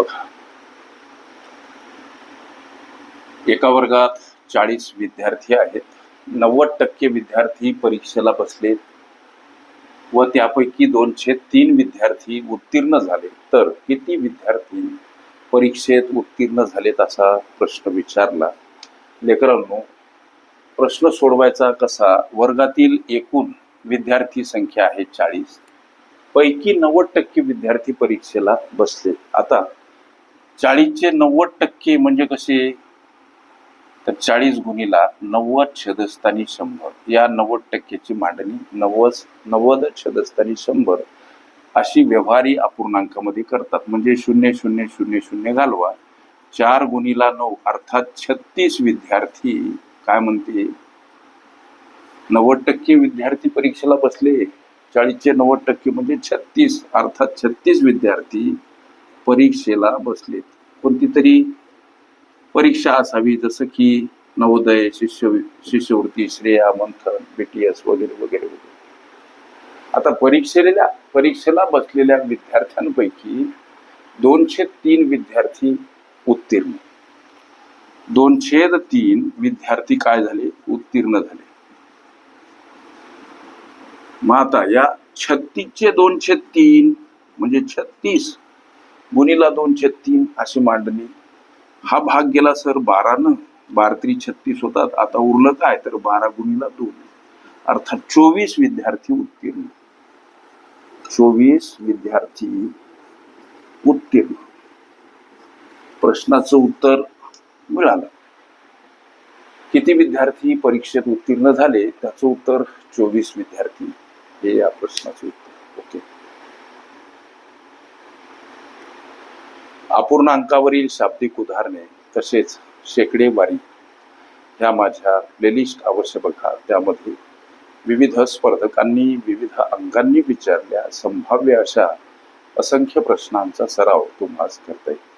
बघा. एका वर्गात चाळीस विद्यार्थी आहेत. नव्वद टक्के विद्यार्थी परीक्षेला बसले. व त्यापैकी दोनशे तीन विद्यार्थी उत्तीर्ण झाले. तर किती विद्यार्थी परीक्षेत उत्तीर्ण झालेत असा प्रश्न विचारला. लेकरांनो प्रश्न सोडवायचा कसा? वर्गातील एकूण विद्यार्थी संख्या आहे चाळीस. पैकी नव्वद टक्के विद्यार्थी परीक्षेला बसले. आता चाळीसचे नव्वद टक्के म्हणजे कसे? तर चाळीस गुणीला नव्वद छदस्थानी शंभर. या नव्वद टक्क्याची मांडणी नव्वद नव्वद छदस्थानी शंभर अशी व्यवहारी अपूर्णांकामध्ये करतात. म्हणजे शून्य शून्य शून्य शून्य घालवा. चार गुणीला नऊ अर्थात छत्तीस विद्यार्थी. काय म्हणते? नव्वद टक्के विद्यार्थी परीक्षेला बसले. चाळीसचे नव्वद टक्के म्हणजे छत्तीस अर्थात छत्तीस विद्यार्थी. परीक्षेला बसलेत कोणती तरी परीक्षा असावी जसं की नवोदय शिष्य शिष्यवृत्ती श्रेया मंथन बीटीएस वगैरे वगैरे वगैरे. आता परीक्षेला परीक्षेला बसलेल्या विद्यार्थ्यांपैकी दोनशे तीन विद्यार्थी उत्तीर्ण. दोनशे तीन विद्यार्थी काय झाले? उत्तीर्ण झाले. मग आता या छत्तीसचे दोनशे तीन म्हणजे छत्तीस गुणीला दोनशे तीन अशी मांडली. हा भाग गेला सर बारानं. बारत्री छत्तीस होतात. आता उरलं काय? तर बारा गुणीला दोन. अर्थात चोवीस विद्यार्थी उत्तीर्ण. चोवीस विद्यार्थी उत्तीर्ण. प्रश्नाचं उत्तर मिळालं. किती विद्यार्थी परीक्षेत उत्तीर्ण झाले? त्याचं उत्तर चोवीस विद्यार्थी. हे या प्रश्नाचं उत्तर. अपूर्णांकावरील शाब्दिक उदाहरणे तसेच शेकडेवारी ह्या माझ्या प्लेलिस्ट अवश्य बघा. त्यामध्ये विविध स्पर्धकांनी विविध अंगांनी विचारल्या संभाव्य अशा असंख्य प्रश्नांचा सराव तुम्हाला करता येईल.